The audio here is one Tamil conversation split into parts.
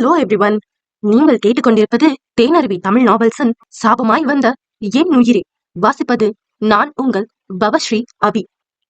ஹலோ எவ்ரிவன் நீங்கள் கேட்டுக்கொண்டிருப்பது தேனருவி தமிழ் நாவல்சன் சாபமாய் வந்த என் உயிரே. வாசிப்பது நான் உங்கள் பவஸ்ரீ அபி.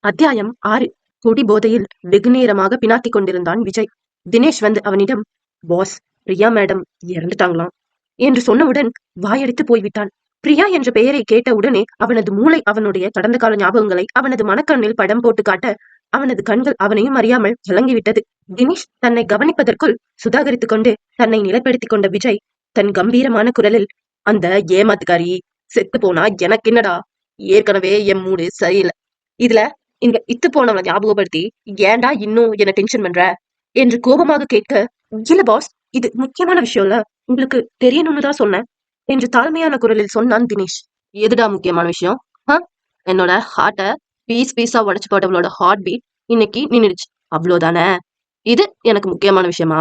அத்தியாயம் ஆறு. கொடி போதையில் வெகுநேரமாக பினாத்திக் கொண்டிருந்தான் விஜய். தினேஷ் வந்து அவனிடம் பாஸ் பிரியா மேடம் இறந்துட்டாங்களாம் என்று சொன்னவுடன் வாயடித்து போய்விட்டான். பிரியா என்ற பெயரை கேட்ட உடனே அவனது மூளை அவனுடைய கடந்த கால ஞாபகங்களை அவனது மனக்கண்ணில் படம் போட்டு காட்ட அவனது கண்கள் அவனையும் அறியாமல் கலங்கிவிட்டது தினேஷ் தன்னை கவனிப்பதற்குள் சுதாகரித்துக் கொண்டு தன்னை நிலைப்படுத்திக் கொண்ட விஜய் தன் கம்பீரமான குரலில் அந்த ஏமாத்துக்காரி செத்து போனா எனக்கு என்னடா? ஏற்கனவே என் மூடு சரியில்லை. இதுல இங்க இத்து போனவனை ஞாபகப்படுத்தி ஏன்டா இன்னும் என்ன டென்ஷன் பண்ற? என்று கோபமாக கேட்க இல்ல பாஸ் இது முக்கியமான விஷயம் இல்ல. உங்களுக்கு தெரியணும்னு தான் சொன்னேன். என்று தாழ்மையான குரலில் சொன்னான் தினேஷ். எதுடா முக்கியமான விஷயம்? ஆ? என்னோட ஹார்ட்டை பீஸ் பீஸா உடச்சு போட்டவளோட ஹார்ட் பீட் இன்னைக்கு நின்னுடுச்சு. அவ்வளவுதானே இது எனக்கு முக்கியமான விஷயமா?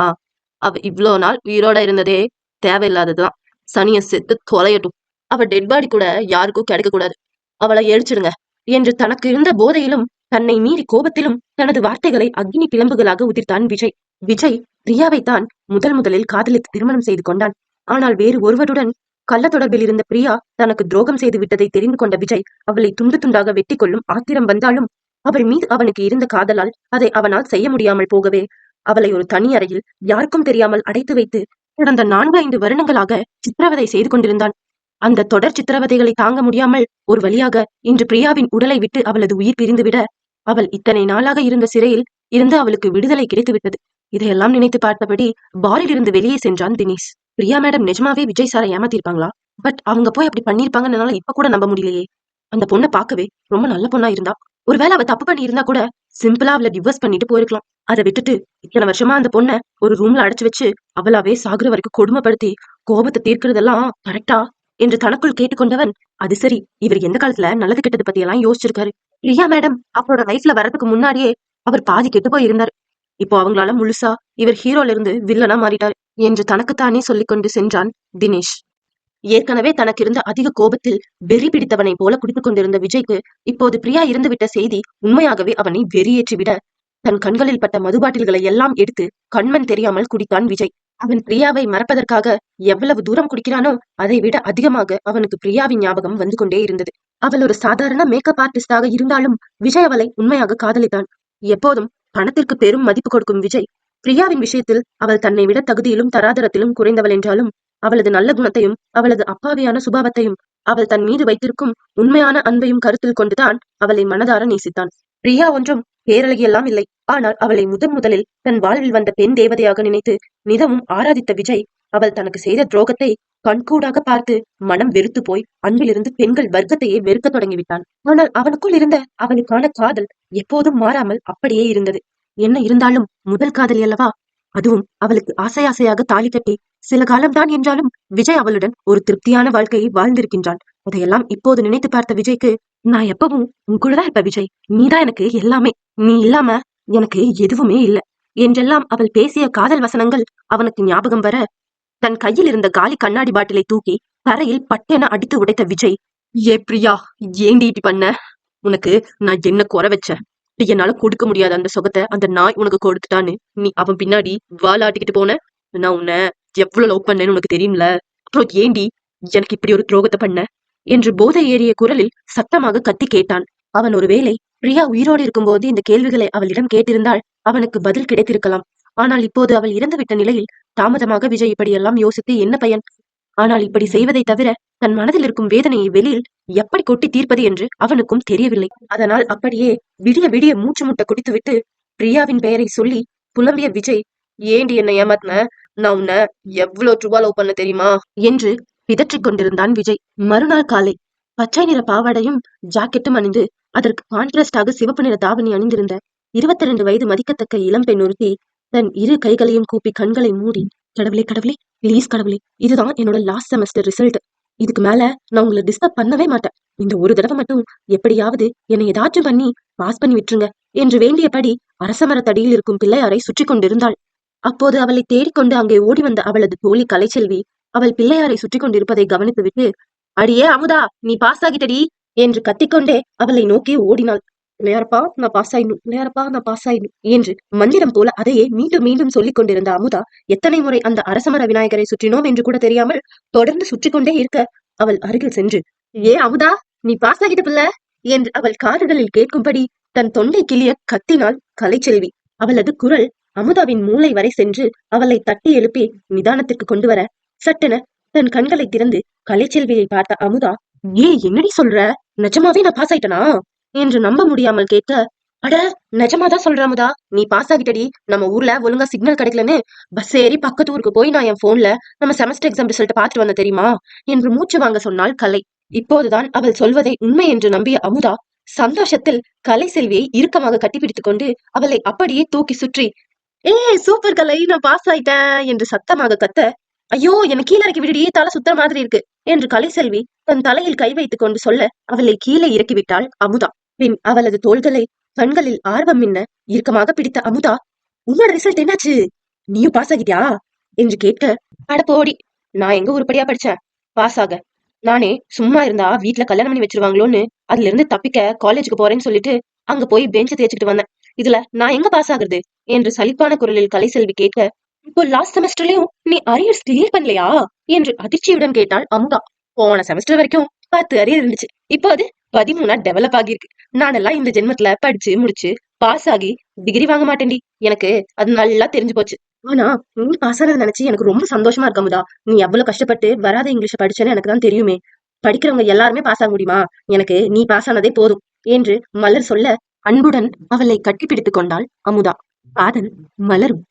அவ இவ்வளோ நாள் உயிரோட இருந்ததே தேவையில்லாததுதான். சனிய செத்து தொலையட்டும். அவ டெட் பாடி கூட யாருக்கும் கிடைக்க கூடாது. அவளை எரிச்சிடுங்க என்று தனக்கு இருந்த போதையிலும் தன்னை மீறி கோபத்திலும் தனது வார்த்தைகளை அக்னி பிளம்புகளாக உதிர்த்தான் விஜய். விஜய் பிரியாவை தான் முதல் முதலில் காதலித்து திருமணம் செய்து கொண்டான். ஆனால் வேறு ஒருவருடன் கள்ள தொடர்பில் இருந்த பிரியா தனக்கு துரோகம் செய்து விட்டதை தெரிந்து கொண்ட விஜய் அவளை துண்டு துண்டாக வெட்டி கொள்ளும் ஆத்திரம் வந்தாலும் அவள் மீது அவனுக்கு இருந்த காதலால் அதை அவனால் செய்ய முடியாமல் போகவே அவளை ஒரு தனி அறையில் யாருக்கும் தெரியாமல் அடைத்து வைத்து கடந்த நான்கு ஐந்து வருடங்களாக சித்திரவதை செய்து கொண்டிருந்தான். அந்த தொடர் சித்திரவதைகளை தாங்க முடியாமல் ஒரு வழியாக இன்று பிரியாவின் உடலை விட்டு அவளது உயிர் பிரிந்துவிட அவள் இத்தனை நாளாக இருந்த சிறையில் இருந்து அவளுக்கு விடுதலை கிடைத்துவிட்டது. இதையெல்லாம் நினைத்து பார்த்தபடி பாரில் இருந்து வெளியே சென்றான் தினேஷ். பிரியா மேடம் நிஜமாவே விஜய் சாரை ஏமாத்திருப்பாங்களா? பட் அவங்க போய் அப்படி பண்ணிருப்பாங்கன்னு என்னால இப்ப கூட நம்ப முடியலையே. அந்த பொண்ணை பார்க்கவே ரொம்ப நல்ல பொண்ணா இருந்தா. ஒருவேளை அவ தப்பு பண்ணி இருந்தா கூட சிம்பிளா அவளை டிவோர்ஸ் பண்ணிட்டு போயிருக்கலாம். அதை விட்டுட்டு இத்தனை வருஷமா அந்த பொண்ணை ஒரு ரூம்ல அடைச்சு வச்சு அவளாவே சாகுற வரைக்கும் கொடுமைப்படுத்தி கோபத்தை தீர்க்கிறதெல்லாம் கரெக்டா என்று தனக்குள் கேட்டுக்கொண்டவன் அது சரி இவர் எந்த காலத்துல நல்லது கெட்டது பத்தி எல்லாம் யோசிச்சிருக்காரு. பிரியா மேடம் அவரோட லைஃப்ல வரதுக்கு முன்னாடியே அவர் பாதி கெட்டு போய் இருந்தார் இப்போ அவங்களால முழுசா இவர் ஹீரோல இருந்து வில்லனா மாறிட்டார் என்று தனக்குத்தானே சொல்லிக் கொண்டு சென்றான் தினேஷ். ஏற்கனவே தனக்கு இருந்த அதிக கோபத்தில் வெறி பிடித்தவனை போல குடித்துக் கொண்டிருந்த விஜய்க்கு இப்போது பிரியா இருந்துவிட்ட செய்தி உண்மையாகவே அவனை வெறியேற்றி விட தன் கண்களில் பட்ட மதுபாட்டில்களை எல்லாம் எடுத்து கண்மண் தெரியாமல் குடித்தான் விஜய். அவன் பிரியாவை மறப்பதற்காக எவ்வளவு தூரம் குடிக்கிறானோ அதை விட அதிகமாக அவனுக்கு பிரியாவின் ஞாபகம் வந்து கொண்டே இருந்தது. அவள் ஒரு சாதாரண மேக்கப் ஆர்டிஸ்டாக இருந்தாலும் விஜய் அவளை உண்மையாக காதலித்தான். எப்போதும் பணத்திற்கு பெரும் மதிப்பு கொடுக்கும் விஜய். பிரியாவின் விஷயத்தில் அவள் தன்னை விட தகுதியிலும் தராதரத்திலும் குறைந்தவள் என்றாலும் அவளது நல்ல குணத்தையும் அவளது அப்பாவியான சுபாவத்தையும் அவள் தன் மீது வைத்திருக்கும் உண்மையான அன்பையும் கருத்தில் கொண்டுதான் அவளை மனதார நேசித்தான். பிரியா ஒன்றும் பேரழகியெல்லாம் இல்லை. ஆனால் அவளை முதன் முதலில் தன் வாழ்வில் வந்த பெண் தேவதையாக நினைத்து நிதமும் ஆராதித்த விஜய் அவள் தனக்கு செய்த துரோகத்தை கண்கூடாக பார்த்து மனம் வெறுத்து போய் அன்பிலிருந்து பெண்கள் வர்க்கத்தையே வெறுக்க தொடங்கிவிட்டான். ஆனால் அவனுக்குள் இருந்த அவனுக்கான காதல் எப்போதும் மாறாமல் அப்படியே இருந்தது. என்ன இருந்தாலும் முதல் காதலி அல்லவா? அதுவும் அவளுக்கு ஆசை ஆசையாக தாலி கட்டி சில காலம்தான் என்றாலும் விஜய் அவளுடன் ஒரு திருப்தியான வாழ்க்கையை வாழ்ந்திருக்கின்றான். அதையெல்லாம் இப்போது நினைத்து பார்த்த விஜய்க்கு நான் எப்பவும் உன் கூடதான் இருப்ப விஜய். நீதான் எனக்கு எல்லாமே. நீ இல்லாம எனக்கு எதுவுமே இல்லை. என்றெல்லாம் அவள் பேசிய காதல் வசனங்கள் அவனுக்கு ஞாபகம் வர தன் கையில் இருந்த காலி கண்ணாடி பாட்டிலை தூக்கி தரையில் பட்டென அடித்து உடைத்த விஜய். ஏ பிரியா ஏண்டி இப்படி பண்ண? உனக்கு நான் என்ன குறை வச்சேன்? என்னால கொடுக்க முடியாத அந்த சுகத்தை அந்த நாய் உனக்கு கொடுத்துட்டான்னு. நீ அவன் பின்னாடி வாலாட்டிக்கிட்டு போன? நான் உன்னை எவ்வளவு லவ் பண்ணேன்னு உனக்கு தெரியும்ல. அப்புறம் ஏண்டி எனக்கு இப்படி ஒரு துரோகத்தை பண்ண? என்று போதை ஏறிய குரலில் சத்தமாக கத்தி கேட்டான். அவன் ஒருவேளை பிரியா உயிரோடு இருக்கும்போது இந்த கேள்விகளை அவளிடம் கேட்டிருந்தால் அவனுக்கு பதில் கிடைத்திருக்கலாம். ஆனால் இப்போது அவள் இறந்துவிட்ட நிலையில் தாமதமாக விஜய் இப்படியெல்லாம் யோசித்து என்ன பயன்? ஆனால் இப்படி செய்வதை தவிர தன் மனதில் இருக்கும் வேதனையை வெளியில் எப்படி கொட்டி தீர்ப்பது என்று அவனுக்கும் தெரியவில்லை. அதனால் அப்படியே விடிய விடிய மூச்சு முட்டை குடித்துவிட்டு பிரியாவின் பெயரை சொல்லி புலம்பிய விஜய் ஏண்டி என்னை ஏமாத்தின? நான் உன்னை எவ்வளவு ட்ரூவா லவ் பண்ண தெரியுமா? என்று பிதற்றிக் கொண்டிருந்தான் விஜய். மறுநாள் காலை பச்சை நிற பாவாடையும் ஜாக்கெட்டும் அணிந்து அதற்கு கான்ட்ராஸ்டாக சிவப்பு நிற தாவணி அணிந்திருந்த இருபத்தி ரெண்டு வயது மதிக்கத்தக்க இளம்பெண் ஒருத்தி தன் இரு கைகளையும் கூப்பி கண்களை மூடி கடவுளே கடவுளே ப்ளீஸ் கடவுளே இதுதான் என்னோட லாஸ்ட் செமஸ்டர் ரிசல்ட் இதுக்கு மேல நான் உங்களை டிஸ்டர்ப் பண்ணவே மாட்டேன். இந்த ஒரு தடவை மட்டும் எப்படியாவது என்னை ஏதாச்சும் பண்ணி பாஸ் பண்ணி விட்டுருங்க என்று வேண்டியபடி அரசமரத்தடியில் இருக்கும் பிள்ளையாரை சுற்றி கொண்டிருந்தாள். அப்போது அவளை தேடிக்கொண்டு அங்கே ஓடி வந்த அவளது தோழி கலைச்செல்வி அவள் பிள்ளையாரை சுற்றி கொண்டிருப்பதை கவனித்துவிட்டு அடியே அமுதா நீ பாஸ் ஆகிட்டடி என்று கத்திக்கொண்டே அவளை நோக்கி ஓடினாள். பிள்ளையாரப்பா நான் பாஸ் ஆயிடணும் பிள்ளையாரப்பா நான் பாஸ் ஆயிடணும் என்று மந்திரம் போல அதையே மீண்டும் மீண்டும் சொல்லிக் கொண்டிருந்த அமுதா எத்தனை முறை அந்த அரசமர விநாயகரை சுற்றினோம் என்று கூட தெரியாமல் தொடர்ந்து சுற்றி கொண்டே இருக்க அவள் அருகில் சென்று ஏ அமுதா நீ பாஸ் ஆகிட்ட பிள்ளை என்று அவள் காதுகளில் கேட்கும்படி தன் தொண்டை கிளிய கத்தினாள் கலைச்செல்வி. அவளது குரல் அமுதாவின் மூளை வரை சென்று அவளை தட்டி எழுப்பி நிதானத்திற்கு கொண்டு வர சட்டென தன் கண்களை திறந்து கலைச்செல்வியை பார்த்த அமுதா ஏ என்னடி சொல்ற? நிஜமாவே நான் பாஸ் ஆயிட்டனா? என்று நம்ப முடியாமல் கேட்க அட நிஜமாதான் சொல்ற அமுதா. நீ பாஸ் ஆகிட்டடி. நம்ம ஊர்ல ஒழுங்கா சிக்னல் கிடைக்கலன்னு பஸ் ஏறி பக்கத்து ஊருக்கு போய் நான் என் போன்ல நம்ம செமஸ்டர் எக்ஸாம் ரிசல்ட் பார்த்துட்டு வந்த தெரியுமா? என்று மூச்சு வாங்க சொன்னாள் கலை. இப்போதுதான் அவள் சொல்வதை உண்மை என்று நம்பிய அமுதா சந்தோஷத்தில் கலை செல்வியை இறுக்கமாக கட்டிப்பிடித்துக் கொண்டு அவளை அப்படியே தூக்கி சுற்றி ஏ சூப்பர் கலை நான் பாஸ் ஆயிட்டேன் என்று சத்தமாக கத்த ஐயோ என்னை கீழே இறக்கி விடுடி தலை சுத்துற மாதிரி இருக்கு என்று கலைசெல்வி தன் தலையில் கை வைத்துக் கொண்டு சொல்ல அவளை கீழே இறக்கிவிட்டாள் அமுதா. பின் அவளது தோள்களை கண்களில் ஆர்வம் மின்ன இறுக்கமாக பிடித்த அமுதா உன்னோட ரிசல்ட் என்னாச்சு? நீயும் பாஸ் ஆகிட்டியா? என்று கேட்க அட போடி நான் எங்க உருப்படியா படிச்சேன்? பாஸ் ஆக. நானே சும்மா இருந்தா வீட்ல கல்யாணம் பண்ணி வச்சிருவாங்களோன்னு அதுல இருந்து தப்பிக்க காலேஜுக்கு போறேன்னு சொல்லிட்டு அங்க போய் பெஞ்ச தேய்ச்சிக்கிட்டு வந்தேன். இதுல நான் எங்க பாஸ் ஆகுறது? என்று சலிப்பான குரலில் கலைசெல்வி கேட்க இப்போ லாஸ்ட் செமஸ்டர்லயும் நீ அரியர்ஸ் கிளியர் பண்ணலையா? என்று அதிர்ச்சியுடன் கேட்டாள் அமுதா. போன செமஸ்டர் வரைக்கும் பத்து அரியர் இருந்துச்சு. இப்போ அது பதிமூணா டெவலப் ஆகியிருக்கு. நானெல்லாம் இந்த ஜென்மத்துல படிச்சு முடிச்சு பாஸ் ஆகி டிகிரி வாங்க மாட்டேன்டி. எனக்கு அது நல்லா தெரிஞ்சு போச்சு. ஆனா நீ பாஸ் ஆனதை நினைச்சு எனக்கு ரொம்ப சந்தோஷமா இருக்க அமுதா. நீ எவ்வளவு கஷ்டப்பட்டு வராத இங்கிலீஷ் படிச்சேன்னு எனக்கு தான் தெரியுமே. படிக்கிறவங்க எல்லாருமே பாஸ் ஆக முடியுமா? எனக்கு நீ பாஸ் ஆனதே போதும் என்று மலர் சொல்ல அன்புடன் அவளை கட்டிப்பிடித்துக் கொண்டாள் அமுதா. காதல் மலரும்